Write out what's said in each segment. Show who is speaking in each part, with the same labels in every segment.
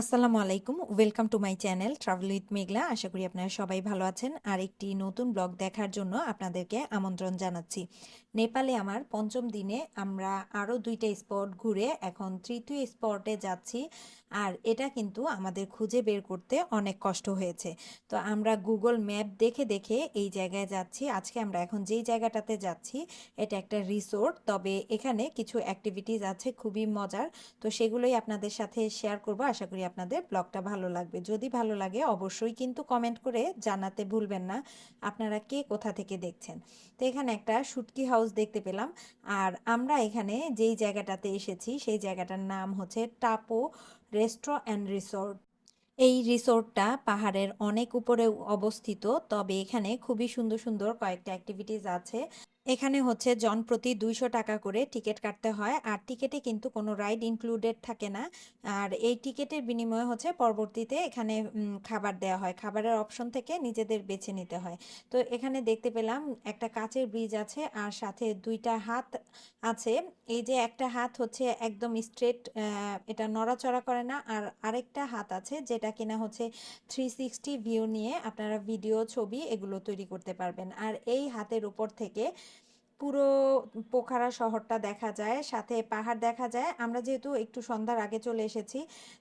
Speaker 1: আসসালামু আলাইকুম। Welcome to my channel travel with Meghla আশা করি আপনারা সবাই ভালো আছেন। আর একটি নতুন ব্লগ দেখার জন্য আপনাদেরকে আমন্ত্রণ জানাচ্ছি। নেপালে আমার পঞ্চম দিনে আমরা আরও দুইটা স্পট ঘুরে এখন তৃতীয় স্পটে যাচ্ছি। আর এটা কিন্তু আমাদের খুঁজে বের করতে অনেক কষ্ট হয়েছে। তো আমরা গুগল ম্যাপ দেখে দেখে এই জায়গায় যাচ্ছি। আজকে আমরা এখন যেই জায়গাটাতে যাচ্ছি, এটা একটা রিসোর্ট তবে এখানে কিছু অ্যাক্টিভিটিস আছে খুবই মজার। তো সেগুলোই আপনাদের সাথে শেয়ার করব। আশা করি আপনাদের ব্লগটা ভালো লাগবে। যদি ভালো লাগে অবশ্যই কিন্তু কমেন্ট করে জানাতে ভুলবেন না। আপনারা কে কোথা থেকে দেখছেন? তো এখানে একটা শুটকি হাউস দেখতে পেলাম। আর আমরা এখানে যেই জায়গাটাতে এসেছি, সেই জায়গাটার নাম হচ্ছে টাপো রেস্ট্রো অ্যান্ড রিসোর্ট। এই রিসোর্টটা পাহাড়ের অনেক উপরে অবস্থিত, তবে এখানে খুবই সুন্দর সুন্দর কয়েকটা অ্যাক্টিভিটিস আছে। এখানে হচ্ছে জন প্রতি দুইশো টাকা করে টিকিট কাটতে হয়, আর টিকিটে কিন্তু কোনো রাইড ইনক্লুডেড থাকে না। আর এই টিকিটের বিনিময়ে হচ্ছে পরবর্তীতে এখানে খাবার দেওয়া হয়। খাবারের অপশন থেকে নিজেদের বেছে নিতে হয়। তো এখানে দেখতে পেলাম একটা কাচের ব্রিজ আছে, আর সাথে দুইটা হাত আছে। এই যে একটা হাত হচ্ছে একদম স্ট্রেট এটা নড়াচড়া করে না, আর আরেকটা হাত আছে যেটা কিনা হচ্ছে থ্রি সিক্সটি ভিউ নিয়ে আপনারা ভিডিও ছবি এগুলো তৈরি করতে পারবেন। আর এই হাতের উপর থেকে পুরো পোখারা শহরটা দেখা যায়, সাথে পাহাড় দেখা যায়। আমরা যেহেতু একটু সন্ধ্যার আগে চলে এসেছি,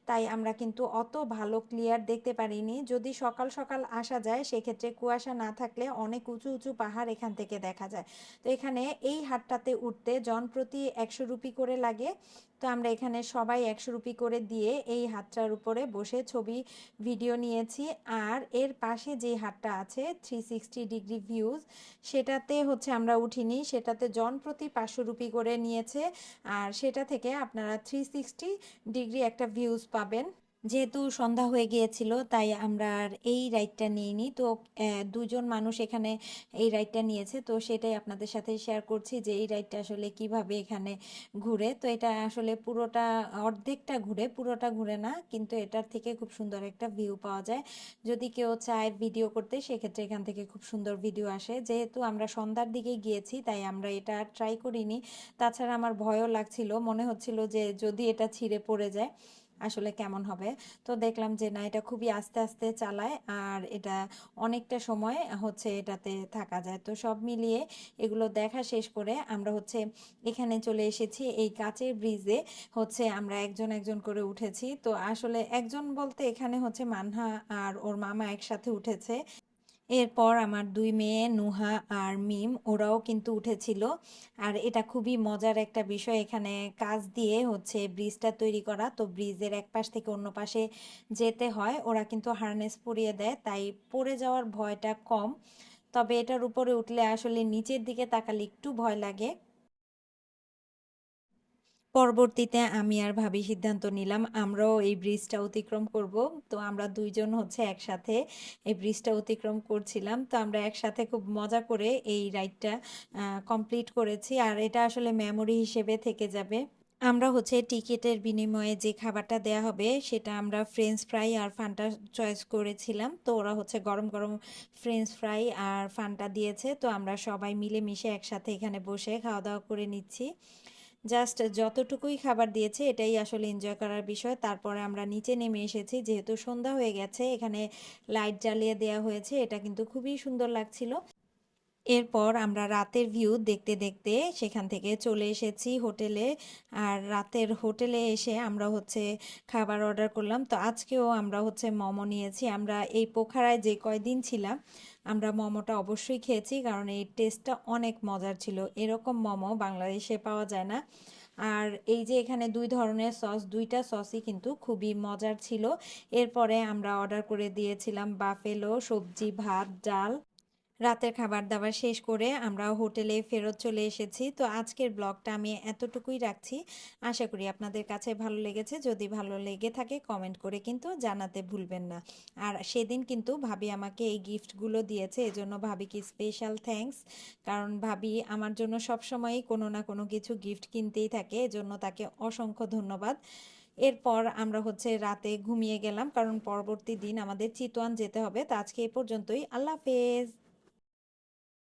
Speaker 1: তাই আমরা কিন্তু অত ভালো ক্লিয়ার দেখতে পারিনি। যদি সকাল সকাল আসা যায়, সেক্ষেত্রে কুয়াশা না থাকলে অনেক উঁচু উঁচু পাহাড় এখান থেকে দেখা যায়। তো এখানে এই হাটটাতে উঠতে জন প্রতি একশো রুপি করে লাগে। তো আমরা এখানে সবাই একশো রুপি করে দিয়ে এই হাতটার উপরে বসে ছবি, ভিডিও নিয়েছি। আর এর পাশে যে হাতটা আছে থ্রি সিক্সটি ডিগ্রি ভিউজ, সেটাতে হচ্ছে আমরা উঠিনি। সেটাতে জন প্রতি পাঁচশো রুপি করে নিয়েছে। আর সেটা থেকে আপনারা থ্রি সিক্সটি ডিগ্রি একটা ভিউজ পাবেন। যেহেতু সন্ধ্যা হয়ে গিয়েছিল, তাই আমরা আর এই রাইডটা নিইনি। তো দুজন মানুষ এখানে এই রাইডটা নিয়েছে। তো সেটাই আপনাদের সাথে শেয়ার করছি যে এই রাইডটা আসলে কীভাবে এখানে ঘুরে। তো এটা আসলে পুরোটা, অর্ধেকটা ঘুরে, পুরোটা ঘুরে না, কিন্তু এটার থেকে খুব সুন্দর একটা ভিউ পাওয়া যায়। যদি কেউ চায় ভিডিও করতে, সেক্ষেত্রে এখান থেকে খুব সুন্দর ভিডিও আসে। যেহেতু আমরা সন্ধ্যার দিকে গিয়েছি, তাই আমরা এটা আর ট্রাই করিনি। তাছাড়া আমার ভয়ও লাগছিল, মনে হচ্ছিল যে যদি এটা ছিঁড়ে পড়ে যায়। আসলে কেমন হবে? তো দেখলাম যে না, এটা খুবই আস্তে আস্তে চালায় আর এটা অনেকটা সময় হচ্ছে এটাতে থাকা যায়। তো সব মিলিয়ে এগুলো দেখা শেষ করে আমরা হচ্ছে এখানে চলে এসেছি। এই কাচের ব্রিজে হচ্ছে আমরা একজন একজন করে উঠেছি। তো আসলে একজন বলতে এখানে হচ্ছে মানহা আর ওর মামা একসাথে উঠেছে। এরপর আমার দুই মেয়ে নুহা আর মিম, ওরাও কিন্তু উঠেছিল। আর এটা খুবই মজার একটা বিষয়, এখানে কাজ দিয়ে হচ্ছে ব্রিজটা তৈরি করা। তো ব্রিজের এক পাশ থেকে অন্য পাশে যেতে হয়, ওরা কিন্তু হারনেস পরিয়ে দেয়, তাই পড়ে যাওয়ার ভয়টা কম। তবে এটার উপরে উঠলে আসলে নিচের দিকে তাকালে একটু ভয় লাগে। পরবর্তীতে আমি আর ভাবি সিদ্ধান্ত নিলাম, আমরাও এই ব্রিজটা অতিক্রম করব। তো আমরা দুইজন হচ্ছে একসাথে এই ব্রিজটা অতিক্রম করছিলাম। তো আমরা একসাথে খুব মজা করে এই রাইডটা কমপ্লিট করেছি। আর এটা আসলে মেমোরি হিসেবে থেকে যাবে। আমরা হচ্ছে টিকিটের বিনিময়ে যে খাবারটা দেয়া হবে, সেটা আমরা ফ্রেঞ্চ ফ্রাই আর ফান্টা চয়েস করেছিলাম। তো ওরা হচ্ছে গরম গরম ফ্রেঞ্চ ফ্রাই আর ফান্টা দিয়েছে। তো আমরা সবাই মিলেমিশে একসাথে এখানে বসে খাওয়া দাওয়া করে নিচ্ছি। জাস্ট যতটুকুই খাবার দিয়েছে, এটাই আসলে এনজয় করার বিষয়। তারপরে আমরা নিচে নেমে এসেছি, যেহেতু সন্ধ্যা হয়ে গেছে, এখানে লাইট জ্বালিয়ে দেওয়া হয়েছে, এটা কিন্তু খুবই সুন্দর লাগছিল। এরপর আমরা রাতের ভিউ দেখতে দেখতে সেখান থেকে চলে এসেছি হোটেলে। আর রাতের হোটেলে এসে আমরা হচ্ছে খাবার অর্ডার করলাম। তো আজকেও আমরা হচ্ছে মোমো নিয়েছি। আমরা এই পোখারায় যে কয়দিন ছিলাম, আমরা মোমোটা অবশ্যই খেয়েছি কারণ এই টেস্টটা অনেক মজার ছিল। এরকম মোমো বাংলাদেশে পাওয়া যায় না। আর এই যে এখানে দুই ধরনের সস, দুইটা সসই কিন্তু খুবই মজার ছিল। এরপরে আমরা অর্ডার করে দিয়েছিলাম বাফেলো, সবজি, ভাত, ডাল। রাতের খাবার দাবার শেষ করে আমরা হোটেলে ফেরত চলে এসেছি। তো আজকের ব্লগটা আমি এতটুকুই রাখছি। আশা করি আপনাদের কাছে ভালো লেগেছে। যদি ভালো লেগে থাকে কমেন্ট করে কিন্তু জানাতে ভুলবেন না। আর সেদিন কিন্তু ভাবি আমাকে এই গিফটগুলো দিয়েছে। এজন্য ভাবিকে স্পেশাল থ্যাঙ্কস কারণ ভাবি আমার জন্য সবসময়ই কোনো না কোনো কিছু গিফট কিনতেই থাকে। এজন্য তাকে অসংখ্য ধন্যবাদ। এরপর আমরা হচ্ছে রাতে ঘুমিয়ে গেলাম। কারণ পরবর্তী দিন আমাদের চিতোয়ান যেতে হবে। তো আজকে এ পর্যন্তই। আল্লাহ হাফেজ।